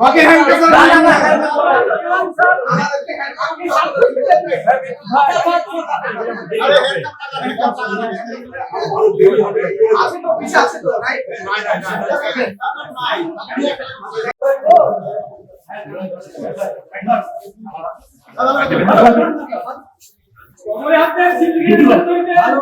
ওকে ছিল আগে ভাই হ্যাঁ জামাই আপনারা তুলে দিল ওরা যে করেছে ওরা তো শুনেছে আগে।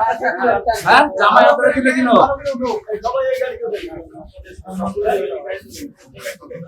মারছে অনেক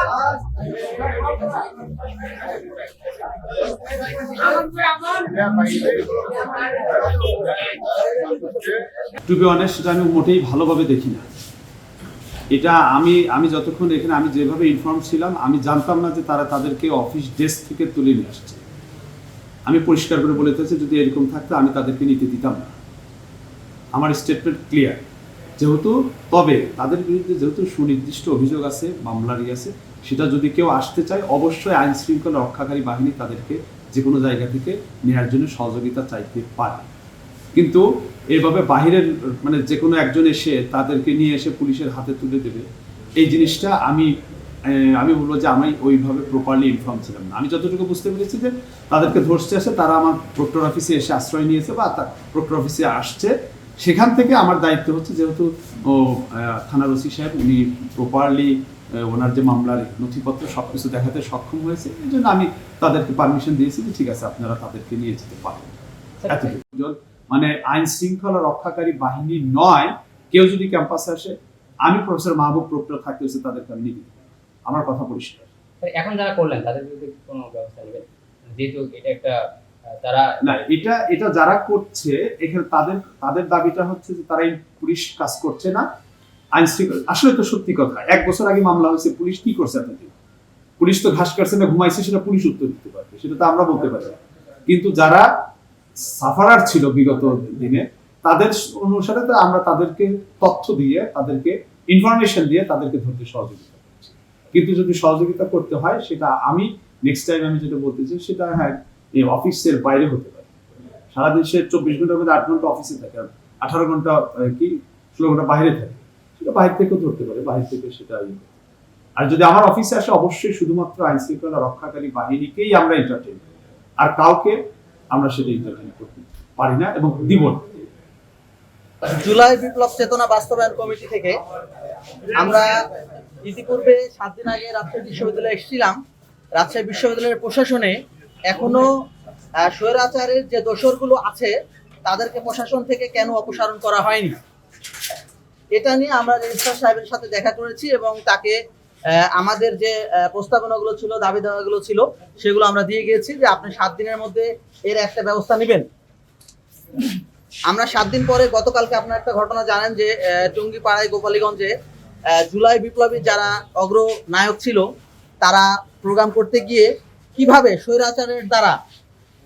টু বি অনেস্ট সেটা আমি মোটেই ভালোভাবে দেখি না। এটা আমি আমি যতক্ষণ এখানে আমি যেভাবে ইনফর্ম ছিলাম, আমি জানতাম না যে তারা তাদেরকে অফিস ডেস্ক থেকে তুলে নিয়ে আসছে। আমি পরিষ্কার করে বলে যদি এরকম থাকতো আমি তাদেরকে নিতে দিতাম না। আমার স্টেটমেন্ট ক্লিয়ার যেহেতু, তবে তাদের বিরুদ্ধে যেহেতু সুনির্দিষ্ট অভিযোগ আছে মামলারই আছে, সেটা যদি কেউ আসতে চায়, অবশ্যই আইন শৃঙ্খলা রক্ষাকারী বাহিনী তাদেরকে যে কোনো জায়গা থেকে নেওয়ার জন্য সহযোগিতা চাইতে পারে। কিন্তু এভাবে বাহিরের মানে যে কোনো একজন এসে তাদেরকে নিয়ে এসে পুলিশের হাতে তুলে দেবে, এই জিনিসটা আমি আমি বলব যে আমি ওইভাবে প্রপারলি ইনফর্ম ছিলাম না। আমি যতটুকু বুঝতে পেরেছি যে তাদেরকে ধরতে আসে, তারা আমার প্রক্টর অফিসে এসে আশ্রয় নিয়েছে বা তার প্রক্টর অফিসে আসছে সেখান থেকে আমার দায়িত্ব হচ্ছে যেহেতু ও থানার ওসি সাহেব উনি প্রপারলি ওনার যে মামলার নথিপত্র সব কিছু দেখাতে সক্ষম হয়েছে এই জন্য আমি তাদেরকে পারমিশন দিয়েছি যে ঠিক আছে আপনারা তাদেরকে নিয়ে যেতে পারেন এতটুকু। মানে আইন শৃঙ্খলা রক্ষাকারী বাহিনী নয় কেউ যদি ক্যাম্পাসে আসে আমি প্রফেসর মাহবুব প্রক্টর থাকতে হচ্ছে তাদেরকে আমি নিতে দেব। আমার কথা পরিষ্কার এখন যারা করলেন তাদের বিরুদ্ধে কোনো ব্যবস্থা নেবেন যেহেতু এটা একটা তারা না, এটা এটা যারা করছে, এখানে তাদের তাদের দাবিটা হচ্ছে যে তারা পুলিশ কাজ করছে না। আইন আসলে তো সত্যি কথা, এক বছর আগে মামলা হয়েছে, পুলিশ কি করছে এতদিন পুলিশ তো ঘাস কাটছে না, ঘুমাইছে, সেটা পুলিশ উত্তর দিতে পারবে, সেটা তো আমরা বলতে পারি কিন্তু যারা সাফারার ছিল বিগত দিনে, তাদের অনুসারে তো আমরা তাদেরকে তথ্য দিয়ে, তাদেরকে ইনফরমেশন দিয়ে তাদেরকে ধরতে সহযোগিতা কিন্তু যদি সহযোগিতা করতে হয়, সেটা আমি নেক্সট টাইম আমি যেটা বলতে চাই, সেটা হ্যাঁ এই অফিসের বাইরে হতে পারে। সারাদিন সে চব্বিশ ঘণ্টার মধ্যে আট ঘণ্টা অফিসে থাকে আর আঠারো ঘণ্টা কি, ষোলো ঘণ্টা বাইরে থাকে। সেটা বাইরে থেকেও ধরতে পারে, বাইরে থেকে সেটা ইয়ে আর যদি আমার অফিসে আসে, অবশ্যই শুধুমাত্র আইন শৃঙ্খলা রক্ষাকারী বাহিনীকেই আমরা এন্টারটেন আর কাউকে আমরা সেটা এন্টারটেন করতে পারি না এবং দিব না। জুলাই বিপ্লব চেতনা বাস্তবায়ন কমিটি থেকে আমরা ইতিপূর্বে সাত দিন আগে রাজশাহী বিশ্ববিদ্যালয়ে এসেছিলাম। রাজশাহী বিশ্ববিদ্যালয়ের প্রশাসনে এখনও স্বৈরাচারের যে দোসরগুলো আছে, তাদেরকে প্রশাসন থেকে কেন অপসারণ করা হয়নি? এটা নিয়ে আমরা রেজিস্ট্রার সাহেবের সাথে দেখা করেছি এবং তাকে আমাদের যে প্রস্তাবনাগুলো ছিল দাবি দাওয়াগুলো ছিল, সেগুলো আমরা দিয়ে গিয়েছি যে আপনি সাত দিনের মধ্যে এর একটা ব্যবস্থা নেবেন। আমরা সাত দিন পরে গতকালকে আপনার একটা ঘটনা জানেন যে টুঙ্গিপাড়ায়, গোপালীগঞ্জে জুলাই বিপ্লবী যারা অগ্রনায়ক ছিল, তারা প্রোগ্রাম করতে গিয়ে কীভাবে স্বৈরাচারের দ্বারা,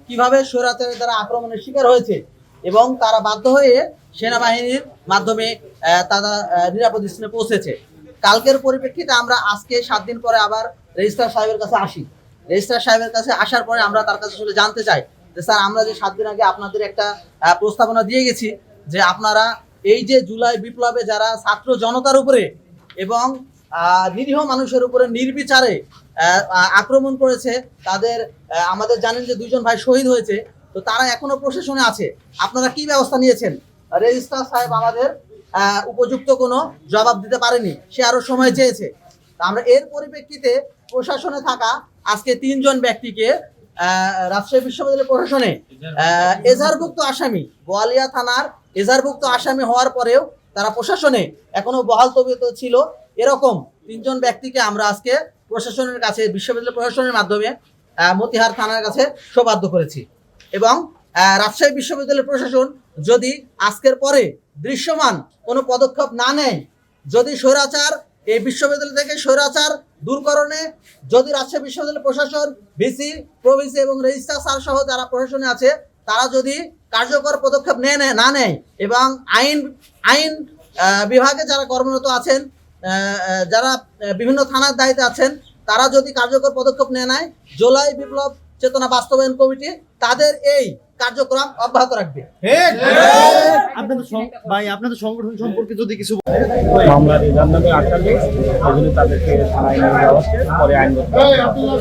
কীভাবে স্বৈরাচারের দ্বারা আক্রমণের শিকার হয়েছে এবং তারা বাধ্য হয়ে সেনাবাহিনীর মাধ্যমে তারা নিরাপদ স্থানে পৌঁছেছে। কালকের পরিপ্রেক্ষিতে আমরা আজকে সাত দিন পরে আবার রেজিস্ট্রার সাহেবের কাছে আসি। রেজিস্ট্রার সাহেবের কাছে আসার পরে আমরা তার কাছে জানতে চাই যে, স্যার, আমরা যে সাত দিন আগে আপনাদের একটা প্রস্তাবনা দিয়ে গেছি যে, আপনারা এই যে জুলাই বিপ্লবে যারা ছাত্র জনতার উপরে এবং নিরীহ মানুষের উপরে নির্বিচারে আক্রমণ করেছে। তাদের আমাদের জানেন যে দুইজন ভাই শহীদ হয়েছে। তো তারা এখনও প্রশাসনে আছে। আপনারা কি ব্যবস্থা নিয়েছেন? রেজিস্ট্রার সাহেব আমাদের উপযুক্ত কোনো জবাব দিতে পারেনি। সে আরও সময় চেয়েছে। আমরা এর পরিপ্রেক্ষিতে প্রশাসনে থাকা আজকে তিনজন ব্যক্তিকে রাজশাহী বিশ্ববিদ্যালয় প্রশাসনে আহ, এজাহারভুক্ত আসামি গোয়ালিয়া থানার এজাহারভুক্ত আসামি হওয়ার পরেও তারা প্রশাসনে এখনও বহাল তবিয়ত ছিল। এরকম তিনজন ব্যক্তিকে আমরা আজকে প্রশাসনের কাছে, বিশ্ববিদ্যালয় প্রশাসনের মাধ্যমে মতিহার থানার কাছে সৌবাধ্য করেছি। এবং রাজশাহী বিশ্ববিদ্যালয় প্রশাসন যদি আজকের পরে দৃশ্যমান কোনো পদক্ষেপ না নেয়, যদি স্বৈরাচার এই বিশ্ববিদ্যালয় থেকে স্বৈরাচার দূরকরণে যদি রাজশাহী বিশ্ববিদ্যালয় প্রশাসন, ভিসি, প্রভিসি এবং রেজিস্ট্রার স্যার সহ যারা প্রশাসনে আছে, তারা যদি কার্যকর পদক্ষেপ নেয়, না নেয় এবং আইন আইন বিভাগে যারা কর্মরত আছেন যারা বিভিন্ন থানার দায়িত্বে আছেন তারা যদি কার্যকর পদক্ষেপ নেয় নেয় জুলাই বিপ্লব চেতনা বাস্তবায়ন কমিটি তাদের এই কার্যক্রম অব্যাহত রাখবে। ভাই আপনাদের সংগঠন সম্পর্কে যদি কিছু মামলার এই নামে আসামি ওই তাদেরকে থানায় নিয়ে যাওয়া পরে আইনগত এই, আব্দুল্লাহ।